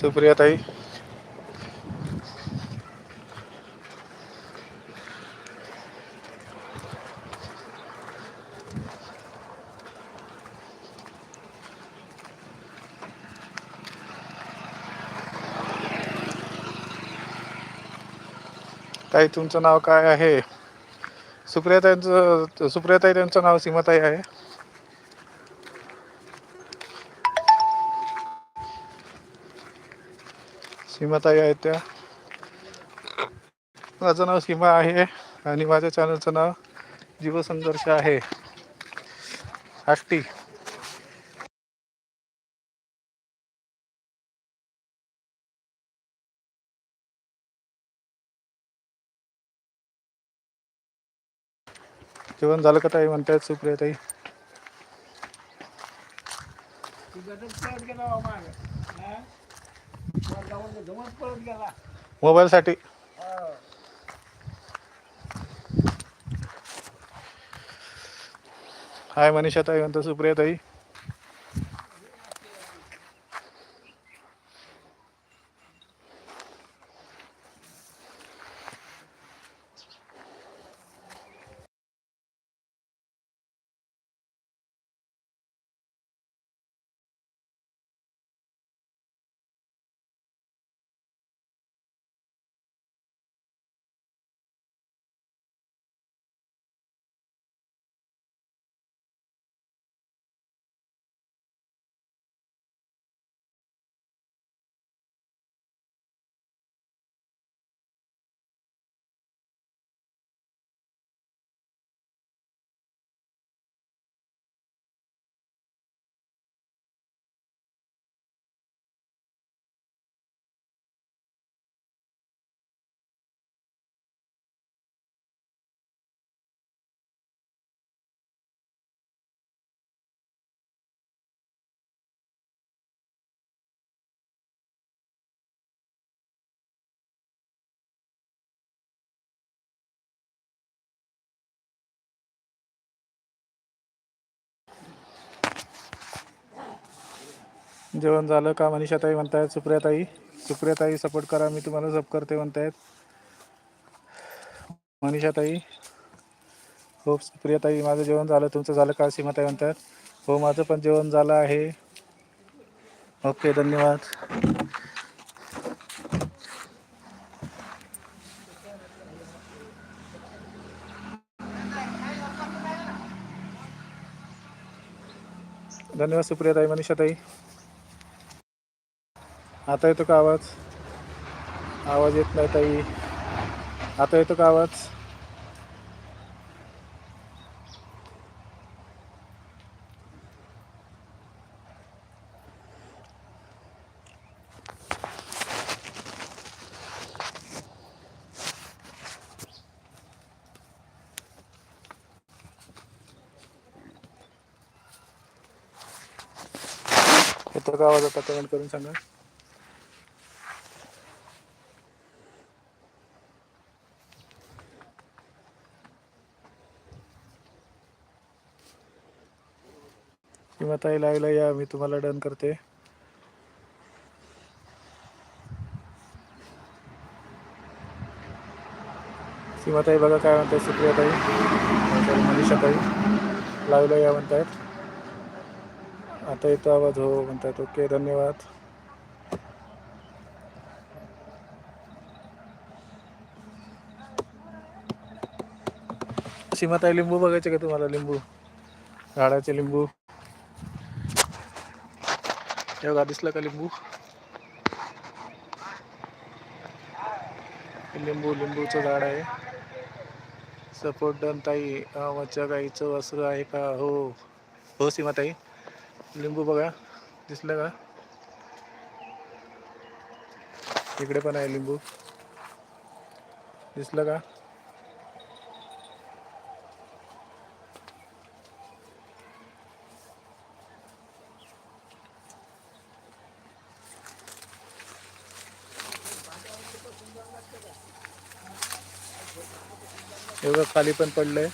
सुप्रिया ताई. ताई तुमचं नाव काय आहे? सुप्रियाताईंचं सुप्रियाताई त्यांचं नाव सीमाताई आहे. सीमाताई आहेत त्या. माझं नाव सीमा आहे आणि माझ्या चॅनलचं नाव जीवसंघर्ष आहे. आष्टी. जेवण झालं का ताई? म्हणतायत सुप्रिया ताई. मोबाईलसाठी. हाय मनीषा ताई म्हणतो सुप्रिया ताई जेवण झालं का मनीषाताई म्हणतायत सुप्रियाताई. सुप्रियाताई सपोर्ट करा मी तुम्हाला सप करते म्हणतायत. मनीषाताई. हो सुप्रियाताई माझं जेवण झालं तुमचं झालं का सीमाताई म्हणतात हो माझं पण जेवण झालं आहे. ओके धन्यवाद. धन्यवाद सुप्रियाताई मनीषाताई. मनीषा ताई आता येतो का आवाज? आवाज येत नाही ताई. आता येतो का आवाज? येतो का आवाज आता कमेंट करून सांगा? किंवा ताई लाईव्हला या मी तुम्हाला डन करते. सीमाताई बघा काय म्हणताय सुप्रिया ताई मनीषा ताई. लाईव्हला या म्हणतायत. आता येतो आवाज हो म्हणतात ओके धन्यवाद. सीमाताई लिंबू बघायचे का तुम्हाला? लिंबू. झाडाचे लिंबू. हे बघा दिसलं का लिंबू? लिंबू लिंबूचं झाड आहे. सपोर्ट डन ताई हा, गाईचं वस्त्र आहे का? हो. हो सीमा ताई लिंबू बघा दिसलं का? इकडे पण आहे लिंबू. दिसलं का? एवढं खाली पण पडलंय.